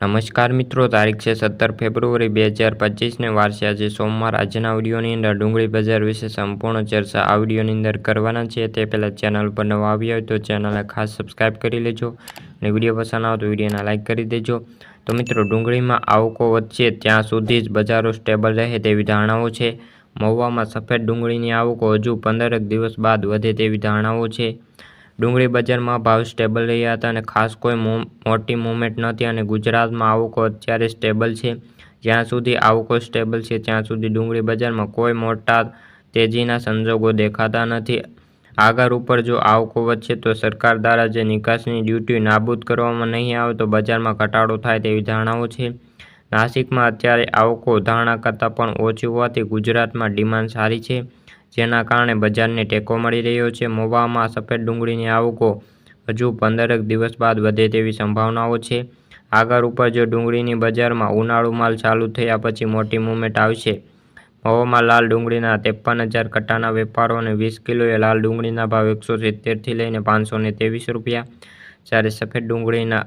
નમસ્કાર મિત્રો, તારીખ છે સત્તર ફેબ્રુઆરી બે હજાર પચીસને વારસે આજે સોમવાર. આજના વિડીયોની અંદર ડુંગળી બજાર વિશે સંપૂર્ણ ચર્ચા આ વિડીયોની અંદર કરવાના છે. તે પહેલાં ચેનલ પર નવા આવ્યા હોય તો ચેનલને ખાસ સબસ્ક્રાઇબ કરી લેજો અને વીડિયો પસંદ આવે તો વિડીયોને લાઇક કરી દેજો. તો મિત્રો, ડુંગળીમાં આવકો વધશે ત્યાં સુધી જ બજારો સ્ટેબલ રહે તેવી ધારણાઓ છે. મહુવામાં સફેદ ડુંગળીની આવકો હજુ પંદરક દિવસ બાદ વધે તેવી ધારણાઓ છે. ડુંગળી બજારમાં ભાવ સ્ટેબલ રહ્યા હતા અને ખાસ કોઈ મોટી મૂવમેન્ટ નથી અને ગુજરાતમાં આવકો અત્યારે સ્ટેબલ છે. જ્યાં સુધી આવકો સ્ટેબલ છે, ત્યાં સુધી ડુંગળી બજારમાં કોઈ મોટા તેજીના સંજોગો દેખાતા નથી. આગળ ઉપર જો આવકો વધશે, તો સરકાર દ્વારા જે નિકાસની ડ્યુટી નાબૂદ કરવામાં નહીં આવે, તો બજારમાં ઘટાડો થાય તેવી ધારણાઓ છે. નાસિકમાં અત્યારે આવકો ધારણા કરતાં પણ ઓછી હોવાથી ગુજરાતમાં ડિમાન્ડ સારી છે. જેના કારણે બજારને ટેકો મળી રહ્યો છે. મોવામાં સફેદ ડુંગળીની આવકો હજુ પંદરક દિવસ બાદ વધે તેવી સંભાવનાઓ છે. આગળ ઉપર જો ડુંગળીની બજારમાં ઉનાળુ માલ ચાલુ થયા પછી મોટી મૂવમેન્ટ આવશે. મોવામાં લાલ ડુંગળીના ત્રેપન હજાર કટ્ટાના વેપારો અને વીસ કિલોએ લાલ ડુંગળીના ભાવ એકસો સિત્તેરથી લઈને પાંચસો ને ત્રેવીસ રૂપિયા. જ્યારે સફેદ ડુંગળીના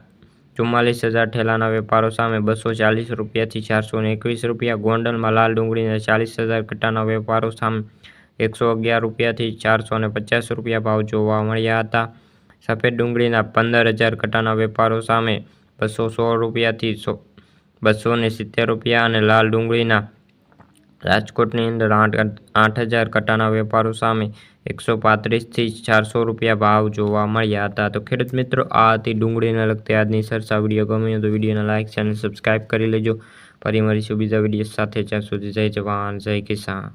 ચુમ્માલીસ હજાર ઠેલાના વેપારો સામે બસો ચાલીસ રૂપિયાથી ચારસો એકવીસ રૂપિયા. ગોંડલમાં લાલ ડુંગળીના ચાલીસ હજાર કટ્ટાના વેપારો સામે એકસો અગિયાર રૂપિયાથી ચારસો ને પચાસ રૂપિયા ભાવ જોવા મળ્યા હતા. સફેદ ડુંગળીના પંદર હજાર કટાના વેપારો સામે બસો સોળ રૂપિયાથી સો, બસો ને સિત્તેર રૂપિયા અને લાલ ડુંગળીના રાજકોટની અંદર આઠ આઠ હજાર કટાના વેપારો સામે એકસો પાંત્રીસથી ચારસો રૂપિયા ભાવ જોવા મળ્યા હતા. તો ખેડૂત મિત્રો, આ હતી ડુંગળીને લગતી આજની સરસા વીડિયો. ગમ્યો તો વિડીયોને લાઇક ચેનલ સબસ્ક્રાઈબ કરી લેજો. ફરી મળીશું બીજા વીડિયો સાથે. જ્યાં સુધી જય જવાન, જય કિસાન.